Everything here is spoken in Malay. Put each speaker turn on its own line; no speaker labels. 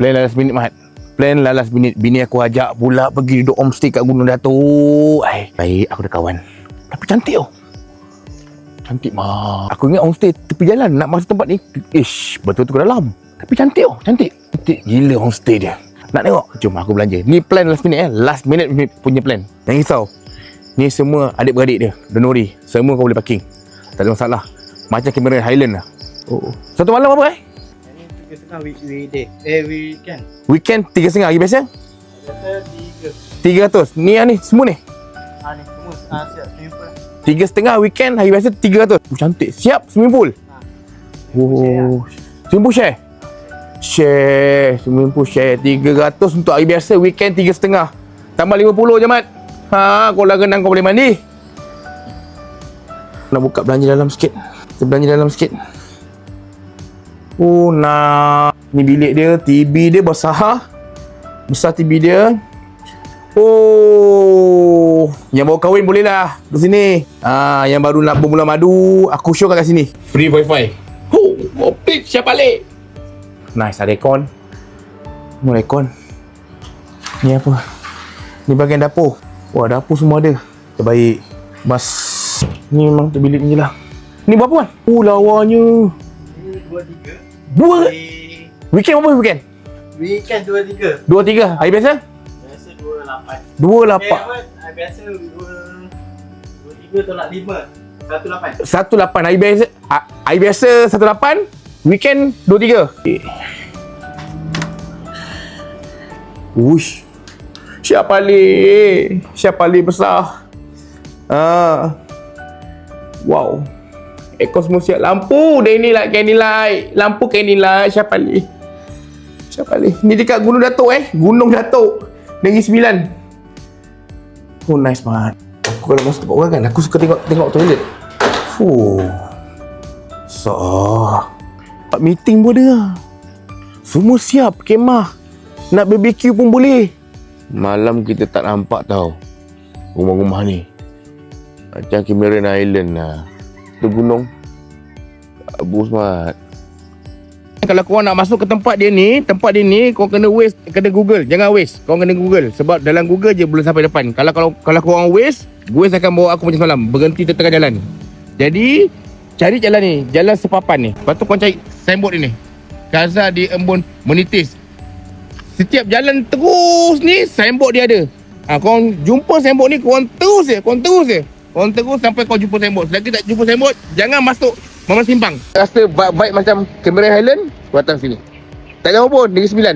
Plan last minute Mat. Plan lah last minute Bini aku ajak pula Pergi duduk homestay kat Gunung Datuk. Ay, Baik aku ada kawan. Tapi cantik tau Cantik mah Aku ingat homestay tepi jalan. Nak masuk tempat ni Ish Betul-betul ke dalam. Tapi cantik tau Cantik. Cantik. Gila homestay dia. Nak tengok? Jom aku belanja. Ni plan last minute eh Last minute punya plan. Jangan risau. Ni semua adik-beradik dia. Worry Semua kau boleh parking. Tak ada masalah. Macam kamera Highland lah. Oh, Satu malam apa eh?
Tiga setengah week weekday. Eh weekend.
Weekend tiga setengah lagi biasa?
Biasa tiga.
Tiga ratus. Ni yang ni, semua ni.
Ah ni semua ah siap swimming pool. lah.
Tiga setengah weekend, hari biasa tiga ratus. Oh, cantik. Siap, swimming pool. Oh, swimming pool share? Share, swimming pool share. Tiga ratus untuk hari biasa, weekend tiga setengah. Tambah lima puluh je, Mat. Ha, kolam renang kau boleh mandi. Nak buka belanja dalam sikit. Kita belanja dalam sikit. Oh, nak. Ni bilik dia, TV dia besar. Besar TV dia. Oh, yang baru kahwin boleh lah Di sini. Ah, yang baru nak bermula madu, aku show kat sini. Free wifi. Oh, optik siap balik. Nice, ada aircon. Ni aircon. Ni apa? Ni bahagian dapur. Wah, dapur semua ada. Terbaik. Bas. Ni memang tu bilik ni lah. Ni berapa kan? Oh, lawanya.
Ini dua tiga.
Dua.
Di
Weekend apa weekend?
weekend dua tiga.
Dua, tiga. Hari biasa?
Biasa dua lapan.
Dua,
Eh
lapan.
apa? Ah, Biasa dua dua tiga tolak lima. Satu lapan.
Satu lapan Hari biasa ha- Hari biasa Satu lapan Weekend Dua tiga Uish Siap paling Siap paling besar ah. Wow Semua siap Lampu. Candy light Candy light. Lampu candy light. Siap paling Siap paling Ni dekat Gunung Datuk eh? Gunung Datuk. Negeri Sembilan. Oh nice banget. Aku kalau masuk tempat orang kan Aku suka tengok Tengok toilet. Fuh So. Tempat meeting pun ada. Semua siap Kemah. Nak BBQ pun boleh. Malam kita tak nampak tau. Rumah-rumah ni. Macam Cameron Island lah Tu gunung Abu Smart kalau korang nak masuk ke tempat dia ni Tempat dia ni Korang kena waste Kena google. Jangan waste. Korang kena google. Sebab dalam google je Boleh sampai depan. Kalau kalau kalau korang waste Waste akan bawa aku macam semalam Berhenti tengah jalan. Jadi Cari jalan ni. Jalan sepapan ni. Lepas tu korang cari Signboard ni. Gaza di Embun Menitis. Setiap jalan terus ni Signboard dia ada. Ha, Korang jumpa signboard ni Korang terus je Korang terus je Korang terus sampai kau jumpa signboard Selagi tak jumpa signboard Jangan masuk Mama Simpang. Rasa vibe, vibe macam Cameron Highland Kau datang sini. Tak jauh pun Negeri Sembilan